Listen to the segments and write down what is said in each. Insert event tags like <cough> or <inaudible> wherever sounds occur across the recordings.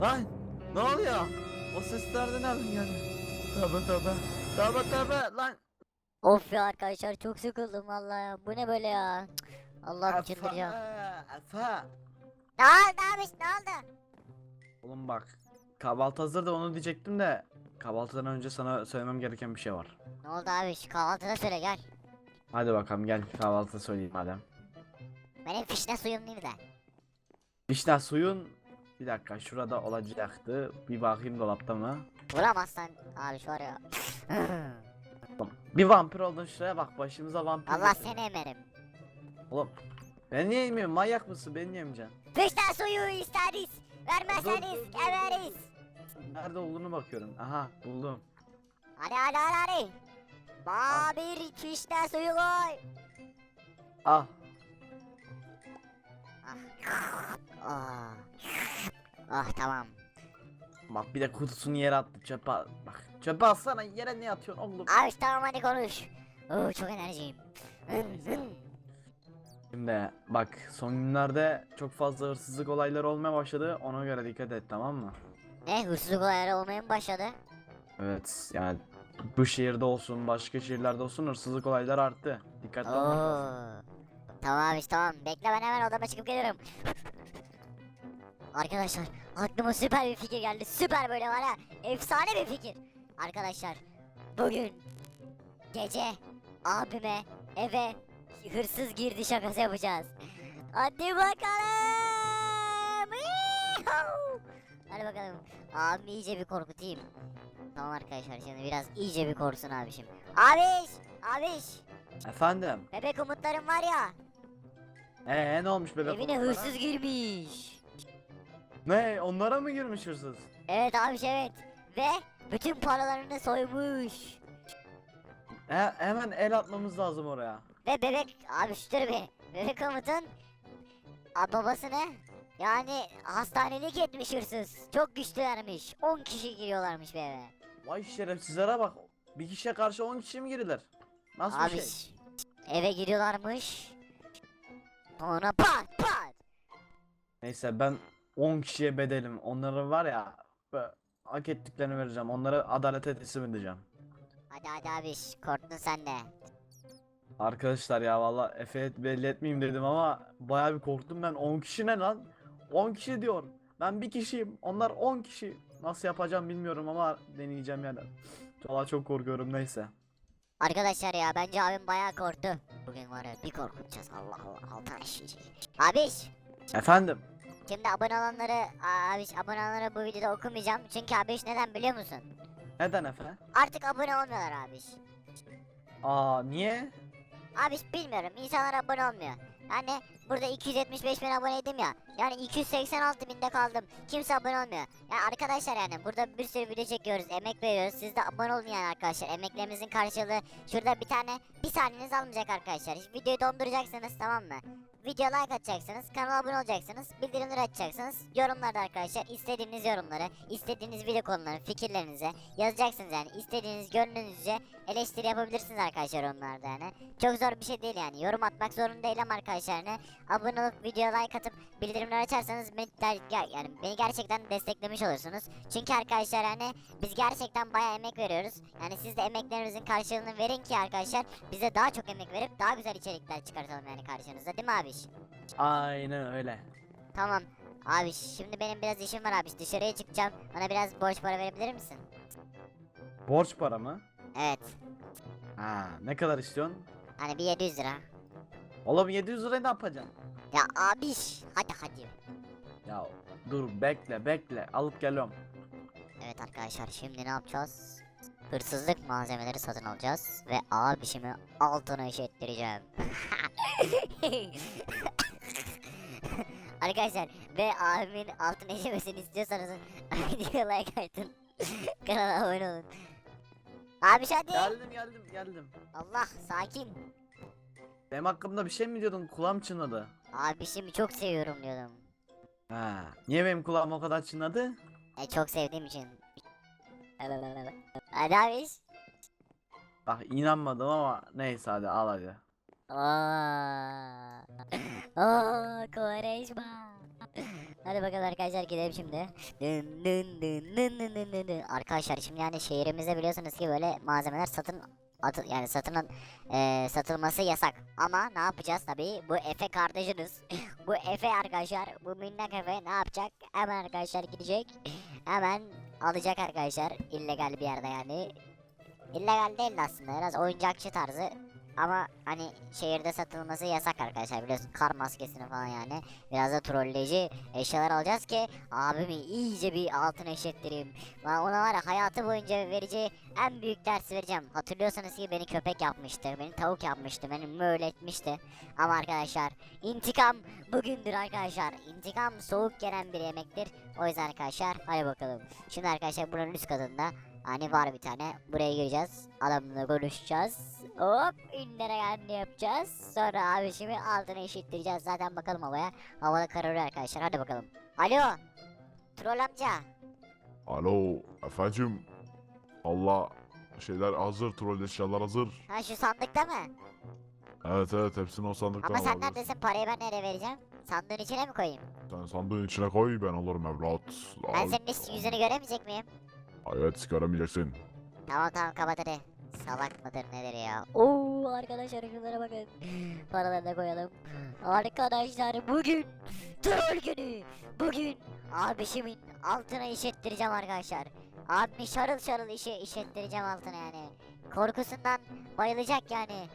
Lan ne oluyor? O sesler de nereden geldi? Tövbe tövbe. Tövbe tövbe lan. Of ya arkadaşlar çok sıkıldım vallahi ya. Bu ne böyle ya? Cık, Allah'ım çıldıracağım. Efe. Ne oldu abi ne oldu? Oğlum bak. Kahvaltı hazır da onu diyecektim de. Kahvaltıdan önce sana söylemem gereken bir şey var. Ne oldu abi şu kahvaltıda söyle gel. Hadi bakalım gel kahvaltı söyleyeyim madem. Benim fişne suyum değil de. İşte suyun bir dakika şurada olacaktı. Bir bakayım dolapta mı? Vuramazsan abi şu var ya. Bir vampir oldun şuraya bak başımıza vampir. Allah getirdin. seni emerim. Oğlum ben niye yemiyorum manyak mısın beni niye yemeyeceksin? Fişne suyu isteriz. Vermezseniz everiz. Nerede olduğunu bakıyorum. Aha buldum. Hadi hadi hadi hadi. Bana bir fişne suyu koy. Ah Ah. Ah tamam. bak bir de kutusunu yere attı çöpe at- bak çöpe atsana yere ne atıyorsun oğlum? Abi tamam hadi konuş. Oo, çok enerjiyim. Şimdi bak son günlerde çok fazla hırsızlık olayları olmaya başladı ona göre dikkat et tamam mı? ne hırsızlık olayları olmaya mı başladı? Evet yani bu şehirde olsun başka şehirlerde olsun hırsızlık olayları arttı. Dikkatli olmak lazım. Oo. Tamam abi tamam. Bekle ben hemen odama çıkıp geliyorum. Arkadaşlar aklıma süper bir fikir geldi. Süper böyle var ya. Efsane bir fikir. Arkadaşlar bugün gece abime eve hırsız girdi şakası yapacağız. Hadi bakalım. Hadi bakalım. Abimi iyice bir korkutayım. Tamam arkadaşlar şimdi biraz iyice bir korksun abi şimdi. Abiş! Abiş! Efendim? Bebek umutlarım var ya. Ee ne olmuş bebek? Evine oğlum hırsız girmiş. Ne onlara mı girmiş hırsız? Evet abi evet. Ve bütün paralarını soymuş. He, hemen el atmamız lazım oraya. Ve bebek abi şu dur bir. Bebek umutun a, babasını yani hastanelik etmiş hırsız. Çok güçlülermiş. 10 kişi giriyorlarmış bir eve. Vay şerefsizlere bak. Bir kişiye karşı 10 kişi mi girilir? Nasıl Abi bir şey? eve giriyorlarmış. Sonra pat pat. Neyse ben 10 kişiye bedelim. Onları var ya böyle hak ettiklerini vereceğim. Onları adalete teslim edeceğim. Hadi hadi abi korktun sen de. Arkadaşlar ya valla Efe'ye belli etmeyeyim dedim ama baya bir korktum ben. 10 kişi ne lan? 10 kişi diyor. Ben bir kişiyim. Onlar 10 kişi. Nasıl yapacağım bilmiyorum ama deneyeceğim yani. Valla çok korkuyorum neyse. Arkadaşlar ya bence abim bayağı korktu. Bugün var ya bir korkutacağız Allah Allah altı işleyecek. Abiş Efendim? Şimdi abone olanları abiş abone olanları bu videoda okumayacağım. Çünkü abiş neden biliyor musun? Neden Efe? Artık abone olmuyorlar abiş. Aa niye? Abiş bilmiyorum insanlar abone olmuyor. Yani burada 275 bin aboneydim ya. Yani 286 binde kaldım. Kimse abone olmuyor. Yani arkadaşlar yani burada bir sürü video çekiyoruz. Emek veriyoruz. Siz de abone olun yani arkadaşlar. Emeklerimizin karşılığı şurada bir tane bir saniyeniz almayacak arkadaşlar. Videoyu donduracaksınız tamam mı? Video like atacaksınız, kanala abone olacaksınız, bildirimleri açacaksınız. Yorumlarda arkadaşlar istediğiniz yorumları, istediğiniz video konuları, fikirlerinizi yazacaksınız yani. istediğiniz gönlünüzce eleştiri yapabilirsiniz arkadaşlar yorumlarda yani. Çok zor bir şey değil yani. Yorum atmak zorunda değil ama arkadaşlar yani. Abone olup videoya like atıp bildirimleri açarsanız beni, yani beni gerçekten desteklemiş olursunuz. Çünkü arkadaşlar yani biz gerçekten bayağı emek veriyoruz. Yani siz de emeklerinizin karşılığını verin ki arkadaşlar biz de daha çok emek verip daha güzel içerikler çıkartalım yani karşınıza değil mi abiş? Aynen öyle. Tamam. Abi şimdi benim biraz işim var abi. Dışarıya çıkacağım. Bana biraz borç para verebilir misin? Borç para mı? Evet. Ha ne kadar istiyorsun? Hani bir 700 lira. Oğlum 700 lirayı ne yapacaksın? Ya abiş. Hadi hadi. Ya dur bekle bekle alıp geliyorum. Evet arkadaşlar şimdi ne yapacağız? Hırsızlık malzemeleri satın alacağız ve abişimi altına işlettireceğim. <laughs> <laughs> arkadaşlar ve abimin altına işemesini istiyorsanız <laughs> video like atın. <laughs> Kanala abone olun. Abiş hadi. Geldim geldim geldim. Allah sakin. Benim hakkımda bir şey mi diyordun kulağım çınladı. Abişimi çok seviyorum diyordum. Ha niye benim kulağım o kadar çınladı? E, çok sevdiğim için. Hadi abiş. Bak inanmadım ama neyse hadi al hadi. Aa. Aa, Koreşma. Hadi bakalım arkadaşlar gidelim şimdi. Dın dın dın dın dın dın dın dın. Arkadaşlar şimdi yani şehrimizde biliyorsunuz ki böyle malzemeler satın atı, yani satın eee, satılması yasak. Ama ne yapacağız tabii bu Efe kardeşiniz. <laughs> bu Efe arkadaşlar bu minnak Efe ne yapacak? Hemen arkadaşlar gidecek. Hemen alacak arkadaşlar illegal bir yerde yani. İllegal değil de aslında biraz oyuncakçı tarzı ama hani şehirde satılması yasak arkadaşlar biliyorsun kar maskesini falan yani biraz da trolleyici eşyalar alacağız ki abimi iyice bir altına eşittireyim. Ben ona var ya hayatı boyunca vereceği en büyük dersi vereceğim. Hatırlıyorsanız ki beni köpek yapmıştı, beni tavuk yapmıştı, beni möyle etmişti. Ama arkadaşlar intikam bugündür arkadaşlar. İntikam soğuk gelen bir yemektir. O yüzden arkadaşlar hadi bakalım. Şimdi arkadaşlar buranın üst katında Hani var bir tane. Buraya gireceğiz. Adamla konuşacağız. Hop ünlere geldi yapacağız. Sonra abi şimdi altına eşittireceğiz. Zaten bakalım havaya. Havada kararıyor arkadaşlar. Hadi bakalım. Alo. Troll amca. Alo efendim. Allah şeyler hazır, troll eşyalar hazır. Ha şu sandıkta mı? Evet evet hepsini o sandıktan Ama sen neredesin? Parayı ben nereye vereceğim? Sandığın içine mi koyayım? Sen sandığın içine koy ben alırım evlat. Ben senin hiç yüzünü göremeyecek miyim? Evet göremeyeceksin. Tamam tamam kapat hadi. Salak mıdır nedir ya? Oo arkadaşlar şunlara bakın. <laughs> Paraları da koyalım. Arkadaşlar bugün troll günü. Bugün abişimin altına işettireceğim arkadaşlar. Abimi şarıl şarıl işe işettireceğim altına yani. Korkusundan bayılacak yani.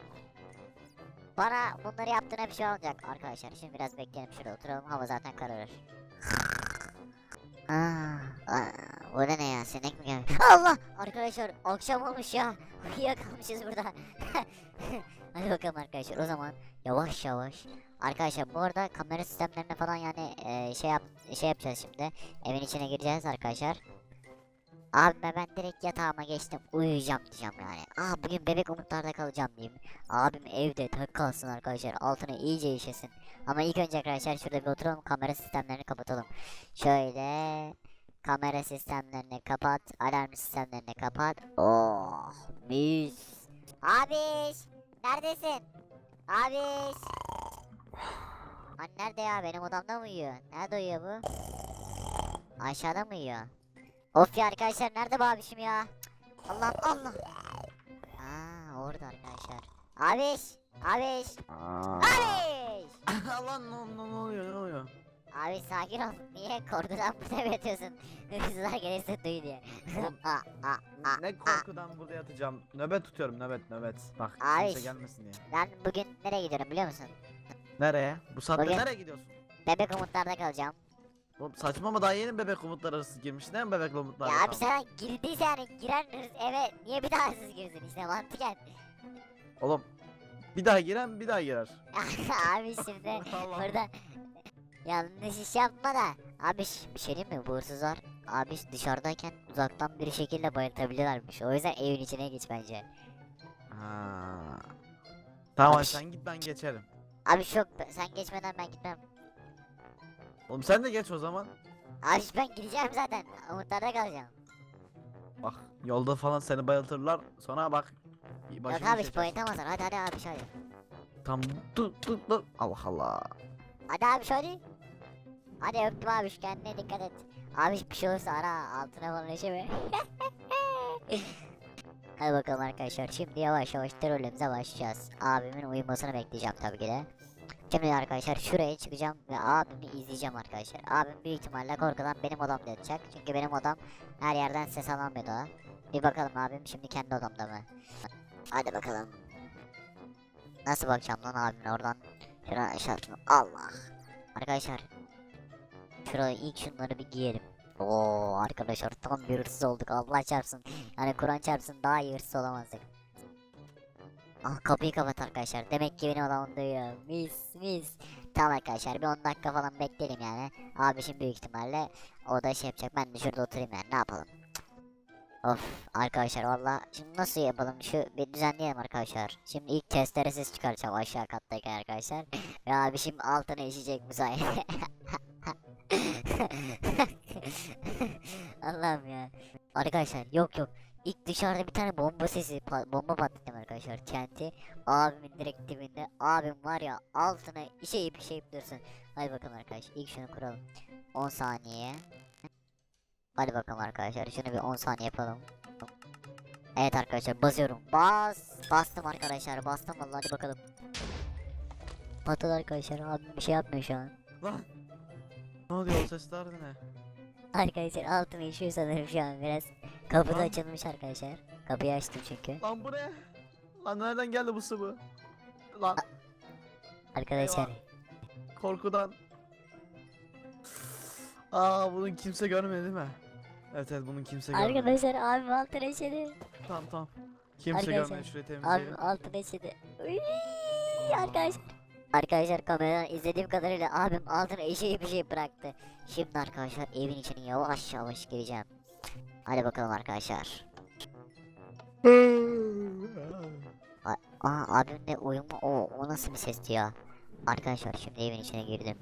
Bana bunları yaptığına bir şey olacak arkadaşlar. Şimdi biraz bekleyelim şurada oturalım. Hava zaten kararır. Aa, aa, o da ne ya? Sinek mi gelmiş? Allah! Arkadaşlar akşam olmuş ya. Uyuyakalmışız burada. <laughs> Hadi bakalım arkadaşlar o zaman yavaş yavaş. Arkadaşlar bu arada kamera sistemlerine falan yani e, şey yap şey yapacağız şimdi. Evin içine gireceğiz arkadaşlar. Abime ben direkt yatağıma geçtim uyuyacağım diyeceğim yani. Aa bugün bebek umutlarda kalacağım diyeyim. Abim evde tek kalsın arkadaşlar altına iyice işesin. Ama ilk önce arkadaşlar şurada bir oturalım kamera sistemlerini kapatalım. Şöyle kamera sistemlerini kapat, alarm sistemlerini kapat. Oh, mis. Abiş, neredesin? Abiş. Lan nerede ya? Benim odamda mı uyuyor? Nerede uyuyor bu? Aşağıda mı uyuyor? Of ya arkadaşlar nerede bu abişim ya? Cık, Allah'ım Allah. Aa orada arkadaşlar. Abiş, abiş, abiş. <laughs> Allah ne, ne, ne oluyor ne oluyor? Abi sakin ol. Niye korkudan burada mı yatıyorsun? <laughs> Hırsızlar gelirse duy diye. Oğlum, <laughs> Aa, aa, aa, Ne aa. korkudan burada yatacağım. Nöbet tutuyorum nöbet nöbet. Bak Ay. kimse gelmesin diye. Ben bugün nereye gidiyorum biliyor musun? Nereye? Bu saatte Bugün- nereye gidiyorsun? Bebek umutlarda kalacağım. Oğlum saçma ama daha yeni bebek umutlar arası girmiş. Ne bebek umutlar ya abi sana girdiyse yani giren hırs eve niye bir daha hırsız girsin işte mantıken. Oğlum bir daha giren bir daha girer. <laughs> abi şimdi Allah. burada yanlış iş yapma da. Abi bir şey diyeyim mi bu hırsızlar abi dışarıdayken uzaktan bir şekilde bayıltabilirlermiş. O yüzden evin içine geç bence. Ha. Tamam Abi- sen git ben geçerim. Abi şok sen geçmeden ben gitmem. Oğlum sen de geç o zaman. Abi ben gideceğim zaten. Umutlarda kalacağım. Bak yolda falan seni bayıltırlar. Sonra bak. Yok abi boyatamazlar. Hadi hadi abi şöyle. Tam dur dur dur. Allah Allah. Hadi abi şöyle. Hadi öptüm abi kendine dikkat et. Abi bir şey olursa ara altına falan işeme. <laughs> Hadi bakalım arkadaşlar şimdi yavaş yavaş terörlerimize başlayacağız. Abimin uyumasını bekleyeceğim tabii ki de. Şimdi arkadaşlar şuraya çıkacağım ve abimi izleyeceğim arkadaşlar. Abim büyük ihtimalle korkudan benim odamda yatacak. Çünkü benim odam her yerden ses alamıyordu o. Bir bakalım abim şimdi kendi odamda mı? Hadi bakalım. Nasıl bakacağım lan abimin oradan? Şuna aşağı Allah. Arkadaşlar. Şuraya ilk şunları bir giyelim. Oo arkadaşlar tam bir hırsız olduk Allah çarpsın. Yani Kur'an çarpsın daha iyi hırsız olamazdık. Ah kapıyı kapat arkadaşlar. Demek ki benim odamda uyuyor. Mis mis. Tamam arkadaşlar bir 10 dakika falan bekleyelim yani. Abi şimdi büyük ihtimalle o da şey yapacak. Ben de şurada oturayım yani ne yapalım. Of arkadaşlar valla şimdi nasıl yapalım şu bir düzenleyelim arkadaşlar. Şimdi ilk testere ses çıkaracağım aşağı kattaki arkadaşlar. Ve abi şimdi altına işecek bu sayede. <laughs> <laughs> Allah'ım ya. Arkadaşlar yok yok. İlk dışarıda bir tane bomba sesi pa- bomba patlattım arkadaşlar TNT. Abimin direkt dibinde. Abim var ya altına işeyip işeyip dursun. Hadi bakalım arkadaşlar. İlk şunu kuralım. 10 saniye. Hadi bakalım arkadaşlar. Şunu bir 10 saniye yapalım. Evet arkadaşlar basıyorum. Bas. Bastım arkadaşlar. Bastım vallahi hadi bakalım. Patladı arkadaşlar. Abim bir şey yapmıyor şu an. Lan. Ne oluyor o sesler de ne? Arkadaşlar altım yaşıyor sanırım şu an biraz. Kapı da Lan. açılmış arkadaşlar. Kapıyı açtım çünkü. Lan bu ne? Lan nereden geldi bu sıvı? Lan Arkadaşlar. Korkudan. Aa bunu kimse görmedi değil mi? Evet evet bunu kimse görmedi. Arkadaşlar abim altına işedi. Tamam tamam. Kimse Arkadaşlar, görmedi şurayı Abim temizleyelim. altına işedi. Uy, Arkadaşlar. Arkadaşlar kameradan izlediğim kadarıyla abim altına işeyi bir şey bıraktı. Şimdi arkadaşlar evin içine yavaş yavaş gireceğim. Hadi bakalım arkadaşlar. Aa abim de uyumu o o nasıl bir sesti ya? Arkadaşlar şimdi evin içine girdim.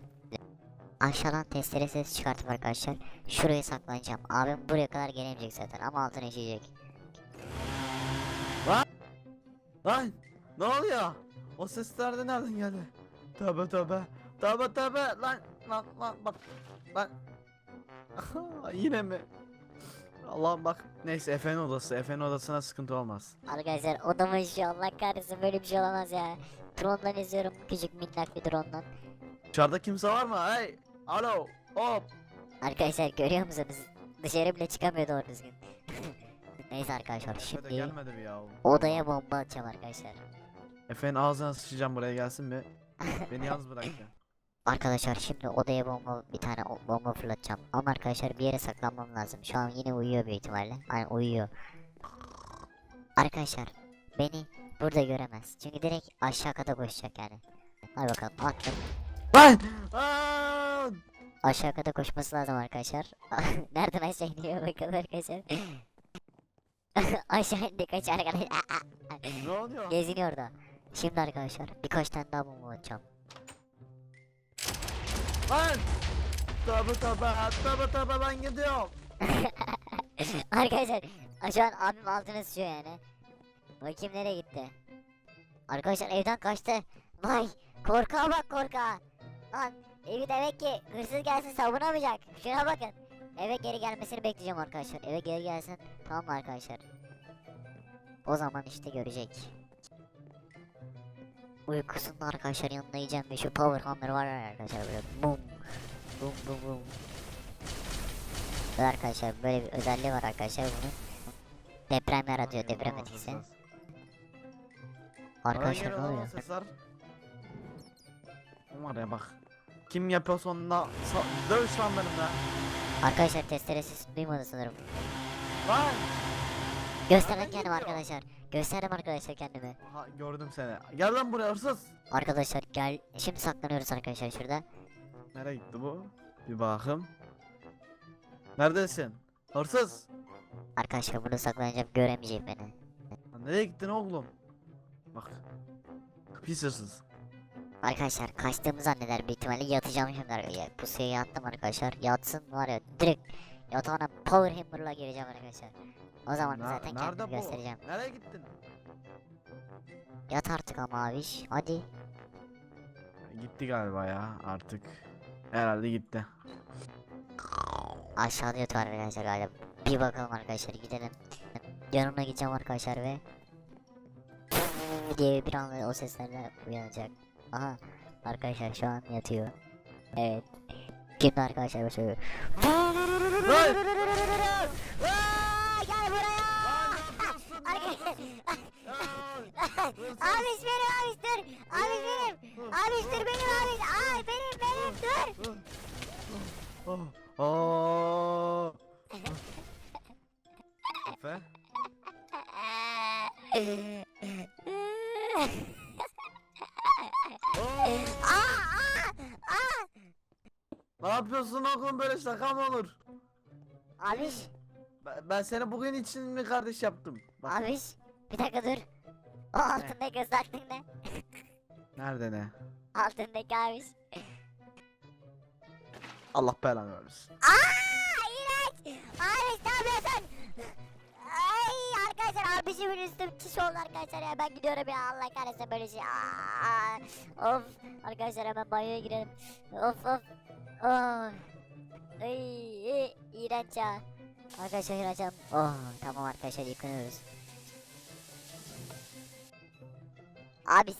Aşağıdan testere ses çıkartıp arkadaşlar şuraya saklanacağım. Abim buraya kadar gelemeyecek zaten ama altına işeyecek. Lan ne oluyor? O sesler de nereden geldi? Tövbe tövbe. Tövbe tövbe lan lan lan bak lan. <laughs> Yine mi? Allah'ım bak. Neyse Efe'nin odası. Efe'nin odasına sıkıntı olmaz. Arkadaşlar odama işiyor Allah kahretsin böyle bir şey olamaz ya. Drone'dan izliyorum küçük minnak bir drone'dan. Dışarıda kimse var mı? Hey! Alo! Hop! Arkadaşlar görüyor musunuz? Dışarı bile çıkamıyor doğru düzgün. <laughs> Neyse arkadaşlar şimdi gelmedi mi ya? odaya bomba atacağım arkadaşlar. Efe'nin ağzına sıçacağım buraya gelsin mi? Beni yalnız bırak ya. Arkadaşlar şimdi odaya bomba bir tane bomba fırlatacağım. Ama arkadaşlar bir yere saklanmam lazım. Şu an yine uyuyor büyük ihtimalle. Aynen uyuyor. Arkadaşlar beni burada göremez. Çünkü direkt aşağı kata koşacak yani. Hadi bakalım attım. Lan! Aşağı kata koşması lazım arkadaşlar. <laughs> Nereden aşağı iniyor bakalım arkadaşlar. <laughs> <laughs> aşağı indi kaç arkadaşlar. Ne oluyor? Geziniyor da. Şimdi arkadaşlar birkaç tane daha bomba atacağım. Lan! Tövbe tövbe tövbe tövbe ben gidiyorum. <laughs> arkadaşlar şu an abim altına sıçıyor yani. Bakayım nereye gitti. Arkadaşlar evden kaçtı. Vay korkağa bak korkağa. Lan evi demek ki hırsız gelsin savunamayacak. Şuna bakın. Eve geri gelmesini bekleyeceğim arkadaşlar. Eve geri gelsin. Tamam mı arkadaşlar? O zaman işte görecek. Uykusunda arkadaşlar yanına yiyeceğim ve şu power hammer var arkadaşlar böyle bum bum bum bum. Arkadaşlar böyle bir özelliği var arkadaşlar bunun. Deprem yaratıyor deprem etkisi. Arkadaşlar ne oluyor? sesler? Var ya bak. Kim yapıyorsa onunla sa- dövüş lan benimle. Arkadaşlar testere sesi duymadı sanırım. Lan! Gösterdim kendimi arkadaşlar. Gösterdim arkadaşlar kendimi. Aha gördüm seni. Gel lan buraya hırsız. Arkadaşlar gel. Şimdi saklanıyoruz arkadaşlar şurada. Nereye gitti bu? Bir bakım. Neredesin? Hırsız. Arkadaşlar burada saklanacağım göremeyecek beni. Lan nereye gittin oğlum? Bak. Pis hırsız. Arkadaşlar kaçtığımı zanneder büyük ihtimalle yatacağım şimdi arkadaşlar. Pusuya yattım arkadaşlar. Yatsın var ya direkt yatağına power hammer'la gireceğim arkadaşlar. O zaman Ne- zaten nerede kendimi bu? göstereceğim. Nereye gittin? Yat artık ama abiş. Hadi. Gitti galiba ya artık. Herhalde gitti. Aşağıda yatıyor arkadaşlar galiba. Bir bakalım arkadaşlar gidelim. Yanına gideceğim arkadaşlar ve diye bir anda o seslerle uyanacak. Aha arkadaşlar şu an yatıyor. Evet. Şimdi arkadaşlar başlıyor. Lan! Aa, Gel buraya. Arkadaşlar. Abiş benim abiş dur. Abiş benim. Abiş dur benim abiş. Ay benim benim dur. Oh. Efe? Aa, aa, aa. Ne yapıyorsun oğlum böyle şaka mı olur? Abiş, Ben, ben seni bugün için mi kardeş yaptım? Bak abiş. Bir dakika dur. O altındaki ıslaklık ne? nerede ne? Altındaki abiş. Allah belanı versin. Aa, iğrenç. Abiş ne yapıyorsun? Ay arkadaşlar abişimin üstüm kişi oldu arkadaşlar ya ben gidiyorum ya Allah kahretsin böyle şey. Aa, of arkadaşlar hemen banyoya girelim. Of of. Oh. Ay, iğrenç ya. Arkadaşlar ya. Oh tamam arkadaşlar yıkanıyoruz. Abi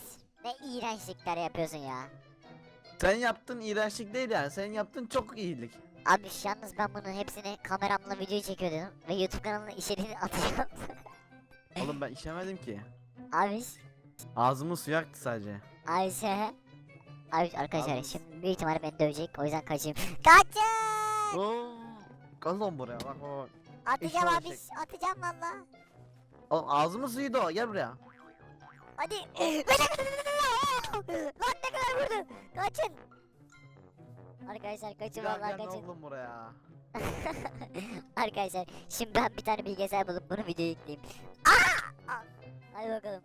ne iğrençlikler yapıyorsun ya. Sen yaptın iğrençlik değil yani. Sen yaptın çok iyilik. Abi yalnız ben bunun hepsini kameramla video çekiyordum ve YouTube kanalına içeriğini atacağım. <laughs> Oğlum ben işemedim ki. Abi Ağzımın suyu aktı sadece. Ayşe. Abi arkadaşlar Abi- şimdi büyük ihtimalle beni dövecek o yüzden kaçayım. <laughs> Kaçın! Oo. Lan buraya bak bak. bak. Atacağım İşte abi olacak. atacağım valla. Oğlum ağzımın suyu da o gel buraya. Hadi. Lan ne kadar vurdu. Kaçın. Arkadaşlar kaçın Gel vallahi gel ne kaçın. oğlum buraya. <laughs> Arkadaşlar şimdi ben bir tane bilgisayar bulup bunu video yükleyeyim. Aa! Hadi bakalım.